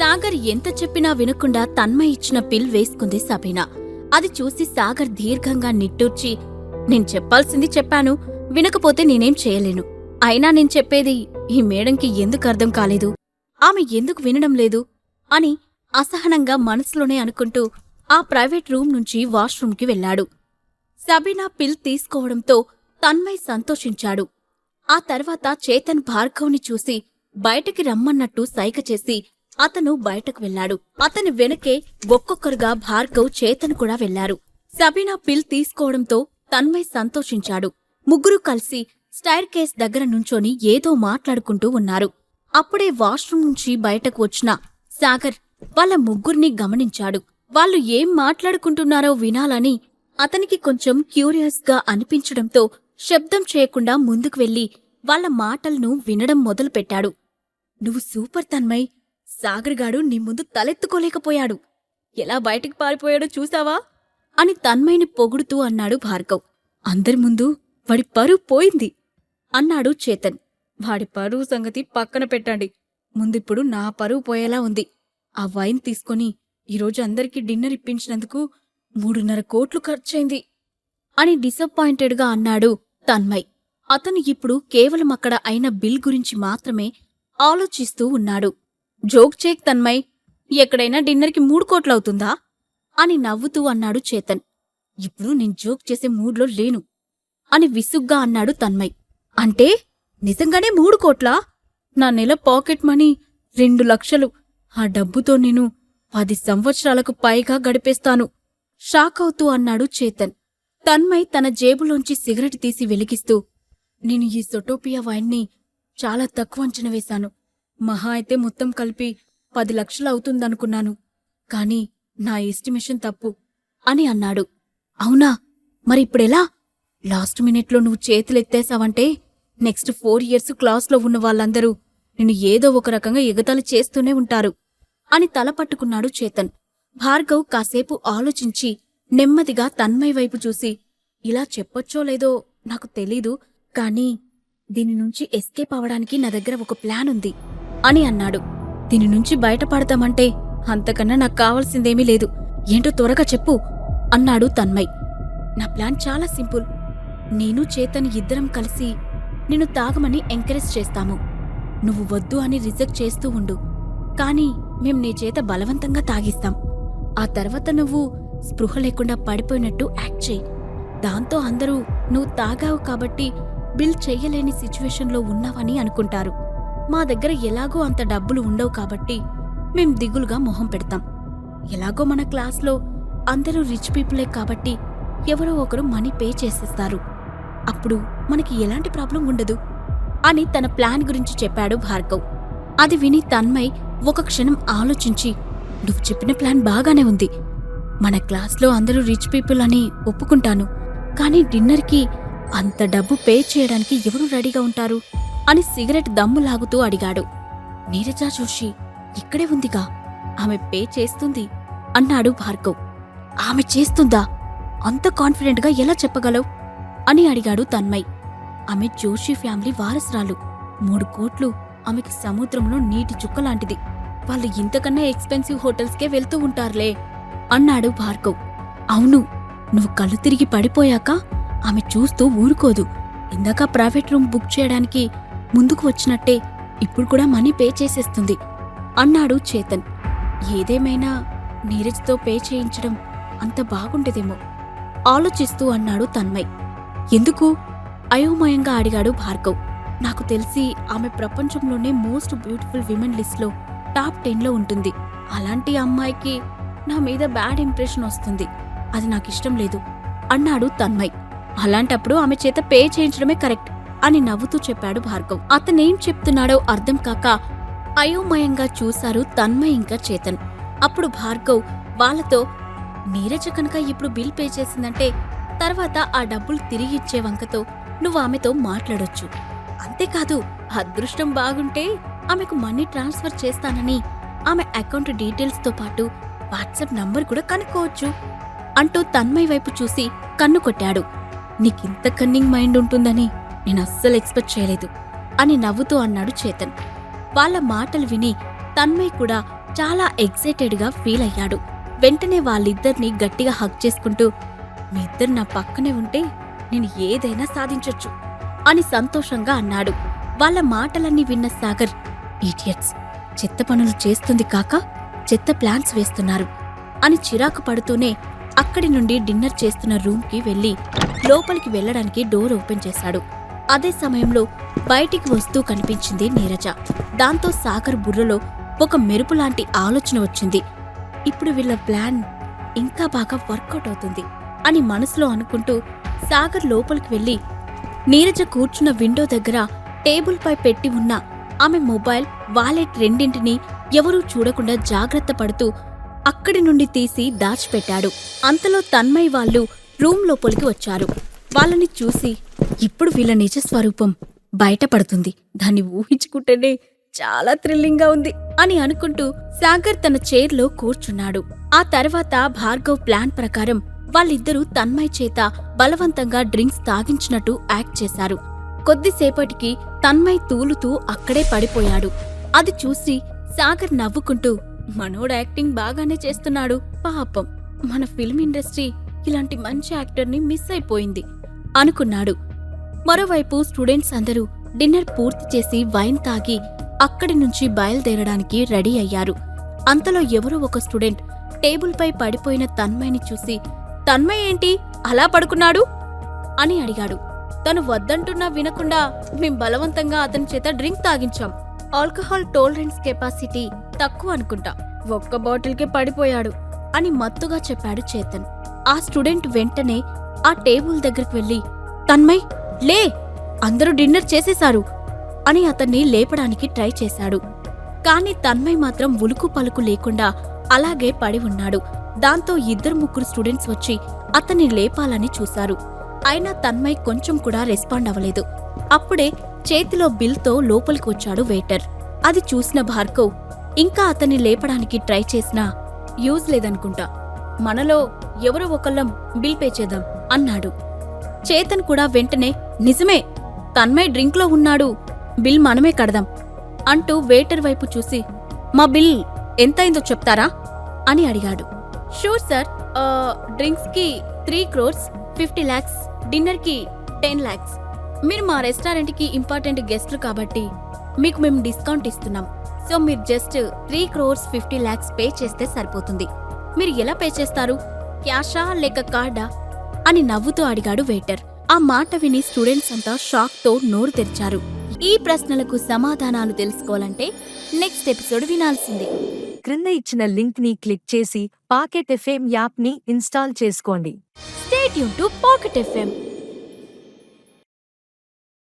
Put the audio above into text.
సాగర్ ఎంత చెప్పినా వినకుండా తన్మయ్ ఇచ్చిన పిల్ వేసుకుంది సబీనా. అది చూసి సాగర్ దీర్ఘంగా నిట్టూర్చి నేను చెప్పాల్సింది చెప్పాను వినకపోతే నేనేం చేయలేను. అయినా నేను చెప్పేది ఈ మేడంకి ఎందుకు అర్థం కాలేదు? ఆమె ఎందుకు వినడం లేదు? అని అసహనంగా మనసులోనే అనుకుంటూ ఆ ప్రైవేట్ రూమ్ నుంచి వాష్రూమ్కి వెళ్ళాడు. సబీనా పిల్ తీసుకోవడంతో తన్మయ్ సంతోషించాడు. ఆ తర్వాత చేతన్ భార్గవ్ని చూసి బయటికి రమ్మన్నట్టు సైగ చేసి అతను బయటకు వెళ్ళాడు అతని వెనకే ఒక్కొక్కరుగా భార్గవ్ చేతను కూడా వెళ్ళారు సబీనా పిల్ తీసుకోవడంతో తన్మయ్ సంతోషించాడు. ముగ్గురు కలిసి స్టైర్ కేస్ దగ్గర నుంచొని ఏదో మాట్లాడుకుంటూ ఉన్నారు. అప్పుడే వాష్రూమ్ నుంచి బయటకు వచ్చిన సాగర్ వాళ్ళ ముగ్గురిని గమనించాడు. వాళ్ళు ఏం మాట్లాడుకుంటున్నారో వినాలని అతనికి కొంచెం క్యూరియస్గా అనిపించడంతో శబ్దం చేయకుండా ముందుకు వెళ్ళి వాళ్ళ మాటలను వినడం మొదలుపెట్టాడు. నువ్వు సూపర్ తన్మయ్ సాగర్గాడు నీ ముందు తలెత్తుకోలేకపోయాడు. ఎలా బయటికి పారిపోయాడో చూసావా అని తన్మయ్ని పొగుడుతూ అన్నాడు భార్గవ్. అందరి ముందు వాడి పరువు పోయింది అన్నాడు చేతన్. వాడి పరువు సంగతి పక్కన పెట్టండి. ముందిప్పుడు నా పరువు పోయేలా ఉంది. ఆ వైన్ తీసుకొని ఈరోజు అందరికీ డిన్నర్ ఇప్పించినందుకు మూడున్నర కోట్లు ఖర్చయింది అని డిసప్పాయింటెడ్గా అన్నాడు తన్మయ్. అతను ఇప్పుడు కేవలం అక్కడ అయిన బిల్ గురించి మాత్రమే ఆలోచిస్తూ ఉన్నాడు. జోక్ చేక్ తన్మయ్ ఎక్కడైనా డిన్నర్కి మూడు కోట్లవుతుందా? అని నవ్వుతూ అన్నాడు చేతన్. ఇప్పుడు నేను జోక్ చేసే మూడ్లో లేను అని విసుగ్గా అన్నాడు తన్మయ్. అంటే నిజంగానే మూడు కోట్లా? నా నెల పాకెట్ మనీ రెండు లక్షలు. ఆ డబ్బుతో నేను పది సంవత్సరాలకు పైగా గడిపేస్తాను షాక్ అవుతూ అన్నాడు చేతన్. తన్మయ్ తన జేబులోంచి సిగరెట్ తీసి వెలిగిస్తూ నేను ఈ సొటోపియా వైన్ని చాలా తక్కువ అంచనా వేశాను. మహా అయితే మొత్తం కలిపి పది లక్షలు అవుతుందనుకున్నాను. కాని నా ఎస్టిమేషన్ తప్పు అని అన్నాడు. అవునా? మరి ఇప్పుడెలా? లాస్ట్ మినిట్లో నువ్వు చేతులెత్తేశావంటే నెక్స్ట్ ఫోర్ ఇయర్స్ క్లాస్లో ఉన్న వాళ్ళందరూ నిన్ను ఏదో ఒక రకంగా ఎగతాలు చేస్తూనే ఉంటారు అని తల పట్టుకున్నాడు చేతన్. భార్గవ్ కాసేపు ఆలోచించి నెమ్మదిగా తన్మయ్ వైపు చూసి ఇలా చెప్పొచ్చో లేదో నాకు తెలీదు కానీ దీని నుంచి ఎస్కేప్ అవడానికి నా దగ్గర ఒక ప్లాన్ ఉంది. అని అన్నాడు. దీని నుంచి బయటపడతామంటే అంతకన్నా నాకు కావాల్సిందేమీ లేదు. ఏంటో త్వరగా చెప్పు అన్నాడు తన్మయ్. నా ప్లాన్ చాలా సింపుల్. నేను చేతన్ ఇద్దరం కలిసి నిన్ను తాగమని ఎంకరేజ్ చేస్తాము. నువ్వు వద్దు అని రిజెక్ట్ చేస్తూ ఉండు. కానీ మేం నీ చేత బలవంతంగా తాగిస్తాం. ఆ తర్వాత నువ్వు స్పృహ లేకుండా పడిపోయినట్టు యాక్ట్ చేయి. దాంతో అందరూ నువ్వు తాగావు కాబట్టి బిల్ చెయ్యలేని సిచ్యువేషన్లో ఉన్నావని అనుకుంటారు. మా దగ్గర ఎలాగో అంత డబ్బులు ఉండవు కాబట్టి మేం దిగులుగా మొహం పెడతాం. ఎలాగో మన క్లాస్లో అందరూ రిచ్ పీపులే కాబట్టి ఎవరో ఒకరు మనీ పే చేసేస్తారు. అప్పుడు మనకి ఎలాంటి ప్రాబ్లం ఉండదు అని తన ప్లాన్ గురించి చెప్పాడు భార్గవ్. అది విని తన్మయ్ ఒక క్షణం ఆలోచించి నువ్వు చెప్పిన ప్లాన్ బాగానే ఉంది. మన క్లాస్లో అందరూ రిచ్ పీపుల్ అని ఒప్పుకుంటాను. కానీ డిన్నర్కి అంత డబ్బు పే చేయడానికి ఎవరు రెడీగా ఉంటారు? అని సిగరెట్ దమ్ము లాగుతూ అడిగాడు. నీరజా జోషి ఇక్కడే ఉందిగా. ఆమె పే చేస్తుంది అన్నాడు భార్గవ్. ఆమె చేస్తుందా? అంత కాన్ఫిడెంట్గా ఎలా చెప్పగలవు? అని అడిగాడు తన్మయ్. ఆమె జోషి ఫ్యామిలీ వారసురాలు. మూడు కోట్లు ఆమెకి సముద్రంలో నీటి చుక్కలాంటిది వాళ్ళు ఇంతకన్నా ఎక్స్పెన్సివ్ హోటల్స్కే వెళ్తూ ఉంటారులే అన్నాడు భార్గవ్. అవును నువ్వు కళ్ళు తిరిగి పడిపోయాక ఆమె చూస్తూ ఊరుకోదు. ఇందాక ప్రైవేట్ రూమ్ బుక్ చేయడానికి ముందుకు వచ్చినట్టే ఇప్పుడు కూడా మనీ పే చేసేస్తుంది అన్నాడు చేతన్. ఏదేమైనా నీరజ్తో పే చేయించడం అంత బాగుండేదేమో ఆలోచిస్తూ అన్నాడు తన్మయ్. ఎందుకు? అయోమయంగా అడిగాడు భార్గవ్. నాకు తెలిసి ఆమె ప్రపంచంలోనే మోస్ట్ బ్యూటిఫుల్ విమెన్ లిస్ట్లో టాప్ టెన్లో ఉంటుంది. అలాంటి అమ్మాయికి నా మీద బ్యాడ్ ఇంప్రెషన్ వస్తుంది. అది నాకు ఇష్టం లేదు అన్నాడు తన్మయ్. అలాంటప్పుడు ఆమె చేత పే చేయించడమే కరెక్ట్. అని నవ్వుతూ చెప్పాడు భార్గవ్. అతనేం చెప్తున్నాడో అర్థం కాక అయోమయంగా చూశారు తన్మయ్ ఇంకా చేతన్. అప్పుడు భార్గవ్ వాళ్ళతో నీరజ కనుక ఇప్పుడు బిల్ పే చేసిందంటే తర్వాత ఆ డబ్బులు తిరిగి ఇచ్చే వంకతో నువ్వు ఆమెతో మాట్లాడొచ్చు. అంతేకాదు అదృష్టం బాగుంటే ఆమెకు మనీ ట్రాన్స్ఫర్ చేస్తానని ఆమె అకౌంట్ డీటెయిల్స్తో పాటు వాట్సాప్ నంబర్ కూడా కనుక్కోవచ్చు అంటూ తన్మయ్ వైపు చూసి కన్ను కొట్టాడు. నీకింత కన్నింగ్ మైండ్ ఉంటుందని నేను అస్సలు ఎక్స్పెక్ట్ చేయలేదు అని నవ్వుతూ అన్నాడు చేతన్. వాళ్ళ మాటలు విని తన్మయ్ కూడా చాలా ఎక్సైటెడ్గా ఫీల్ అయ్యాడు. వెంటనే వాళ్ళిద్దరినీ గట్టిగా హక్ చేసుకుంటూ మీ ఇద్దరు నా పక్కనే ఉంటే నేను ఏదైనా సాధించొచ్చు అని సంతోషంగా అన్నాడు. వాళ్ళ మాటలన్నీ విన్న సాగర్ ఈడియట్స్ చెత్త పనులు చేస్తుంది కాక చెత్త ప్లాన్స్ వేస్తున్నారు అని చిరాకు పడుతూనే అక్కడి నుండి డిన్నర్ చేస్తున్న రూమ్కి వెళ్ళి లోపలికి వెళ్ళడానికి డోర్ ఓపెన్ చేశాడు. అదే సమయంలో బయటికి వస్తూ కనిపించింది నీరజ. దాంతో సాగర్ బుర్రలో ఒక మెరుపు లాంటి ఆలోచన వచ్చింది. ఇప్పుడు వీళ్ళ ప్లాన్ ఇంకా బాగా వర్కౌట్ అవుతుంది అని మనసులో అనుకుంటూ సాగర్ లోపలికి వెళ్ళి నీరజ కూర్చున్న విండో దగ్గర టేబుల్పై పెట్టి ఉన్న ఆమె మొబైల్ వాలెట్ రెండింటినీ ఎవరూ చూడకుండా జాగ్రత్త పడుతూ అక్కడి నుండి తీసి దాచిపెట్టాడు. అంతలో తన్మయ్ వాళ్ళు రూమ్ లోపలికి వచ్చారు. వాళ్ళని చూసి ఇప్పుడు వీళ్ళ నిజ స్వరూపం బయటపడుతుంది. దాన్ని ఊహించుకుంటేనే చాలా థ్రిల్లింగ్గా ఉంది అని అనుకుంటూ సాగర్ తన చైర్లో కూర్చున్నాడు. ఆ తర్వాత భార్గవ్ ప్లాన్ ప్రకారం వాళ్ళిద్దరూ తన్మయ్ చేత బలవంతంగా డ్రింక్స్ తాగించినట్టు యాక్ట్ చేశారు. కొద్దిసేపటికి తన్మయ్ తూలుతూ అక్కడే పడిపోయాడు. అది చూసి సాగర్ నవ్వుకుంటూ మనోడు యాక్టింగ్ బాగానే చేస్తున్నాడు పాపం. మన ఫిల్మ్ ఇండస్ట్రీ ఇలాంటి మంచి యాక్టర్ని మిస్ అయిపోయింది అనుకున్నాడు. మరోవైపు స్టూడెంట్స్ అందరూ డిన్నర్ పూర్తి చేసి వైన్ తాగి అక్కడి నుంచి బయలుదేరడానికి రెడీ అయ్యారు. అంతలో ఎవరో ఒక స్టూడెంట్ టేబుల్పై పడిపోయిన తన్మయ్ని చూసి తన్మయ్ ఏంటి? అలా పడుకున్నాడు? అని అడిగాడు. తను వద్దంటున్నా వినకుండా మేం బలవంతంగా అతని చేత డ్రింక్ తాగించాం. ఆల్కహాల్ టోలరెన్స్ కెపాసిటీ తక్కువ అనుకుంటా. ఒక్క బాటిల్కే పడిపోయాడు అని మత్తుగా చెప్పాడు చేతన్. ఆ స్టూడెంట్ వెంటనే ఆ టేబుల్ దగ్గరికి వెళ్ళి తన్మయ్ లే అందరూ డిన్నర్ చేసేశారు అని అతన్ని లేపడానికి ట్రై చేశాడు. కాని తన్మయ్ మాత్రం ఉలుకు పలుకు లేకుండా అలాగే పడి ఉన్నాడు. దాంతో ఇద్దరు ముగ్గురు స్టూడెంట్స్ వచ్చి అతన్ని లేపాలని చూశారు. అయినా తన్మయ్ కొంచెం కూడా రెస్పాండ్ అవ్వలేదు. అప్పుడే చేతిలో బిల్తో లోపలికి వచ్చాడు వెయిటర్ అది చూసిన భార్గవ్ ఇంకా అతన్ని లేపడానికి ట్రై చేసినా యూజ్ లేదనుకుంటా. మనలో ఎవరో ఒకళ్ళం బిల్ పే చేద్దాం అన్నాడు. చేతన్ కూడా వెంటనే నిజమే తన్మయ్ డ్రింక్లో ఉన్నాడు బిల్ మనమే కడదాం అంటూ వెయిటర్ వైపు చూసి మా బిల్ ఎంతైందో చెప్తారా? అని అడిగాడు. షూర్ సార్ డ్రింక్స్కి త్రీ క్రోర్స్ ఫిఫ్టీ ల్యాక్స్ డిన్నర్కి టెన్ ల్యాక్స్ మీరు మా రెస్టారెంట్కి ఇంపార్టెంట్ గెస్ట్లు కాబట్టి మీకు మేము డిస్కౌంట్ ఇస్తున్నాం. సో మీరు just three crores fifty lakhs pay చేస్తే సరిపోతుంది. మీరు ఎలా పే చేస్తారు? క్యాషా లేక కార్డా? అని నవ్వుతూ అడిగాడు వెయిటర్ ఆ మాట విని స్టూడెంట్స్ అంతా షాక్తో నోరు తెరిచారు. ఈ ప్రశ్నలకు సమాధానాలు తెలుసుకోవాలంటే నెక్స్ట్ ఎపిసోడ్ వినాల్సిందే. క్రింద ఇచ్చిన లింక్ని క్లిక్ చేసి పాకెట్ ఎఫ్ఎం యాప్ని ఇన్స్టాల్ చేసుకోండి. Stay tuned to pocket FM.